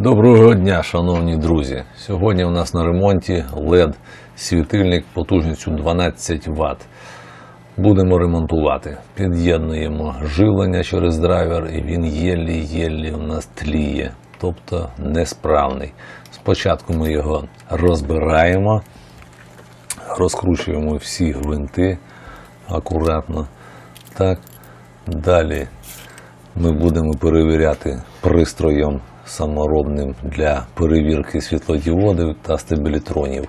Доброго дня, шановні друзі! Сьогодні у нас на ремонті LED світильник потужністю 12 Вт. Будемо ремонтувати. Під'єднуємо живлення через драйвер, і він єлі-єлі у нас тліє, тобто несправний. Спочатку ми його розбираємо, розкручуємо всі гвинти акуратно. Так. Далі ми будемо перевіряти пристроєм саморобним для перевірки світлодіодів та стабілітронів.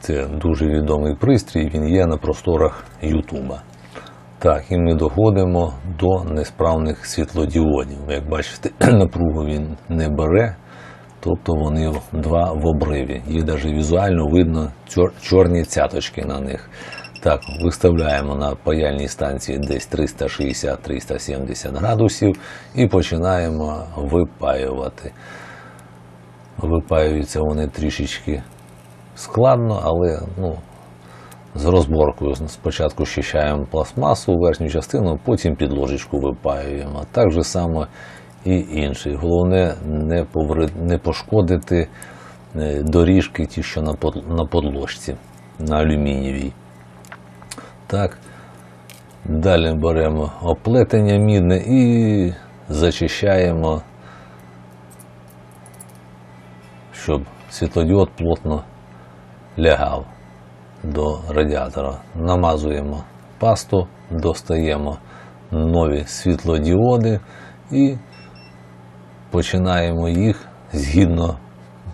Це дуже відомий пристрій, він є на просторах Ютуба. Так, і ми доходимо до несправних світлодіодів. Як бачите, напругу він не бере, тобто вони два в обриві. Їх навіть візуально видно чор- чорні цяточки на них. Так, виставляємо на паяльній станції десь 360-370 градусів і починаємо випаювати. Випаюються вони трішечки складно, але ну, з розборкою. Спочатку щищаємо пластмасу, верхню частину, потім підложечку випаюємо. Так же само і інший. Головне не, повред... не пошкодити е, доріжки, ті, що на подложці, на алюмінієвій. Так. Далі беремо оплетення мідне і зачищаємо, щоб світлодіод плотно лягав до радіатора. Намазуємо пасту, достаємо нові світлодіоди і починаємо їх згідно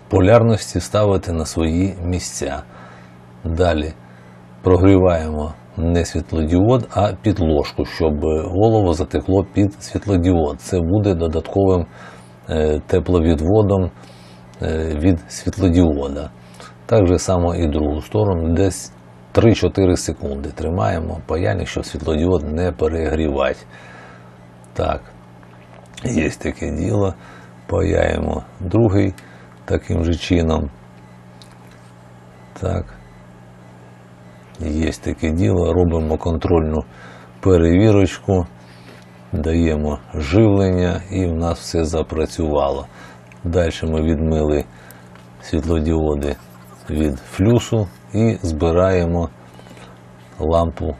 полярності ставити на свої місця. Далі прогріваємо не світлодіод, а підложку, щоб голову затекло під світлодіод. Це буде додатковим е, тепловідводом е, від світлодіода. Так же само і другу сторону, десь 3-4 секунди тримаємо паяльник, щоб світлодіод не перегрівати. Так, є таке діло. Паяємо другий таким же чином. Так. Є таке діло, робимо контрольну перевірочку, даємо живлення і в нас все запрацювало. Далі ми відмили світлодіоди від флюсу і збираємо лампу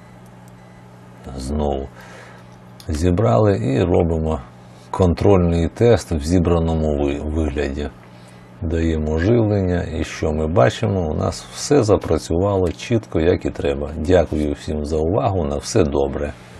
знову. Зібрали і робимо контрольний тест в зібраному вигляді. Даємо живлення, і що ми бачимо? У нас все запрацювало чітко, як і треба. Дякую всім за увагу. На все добре.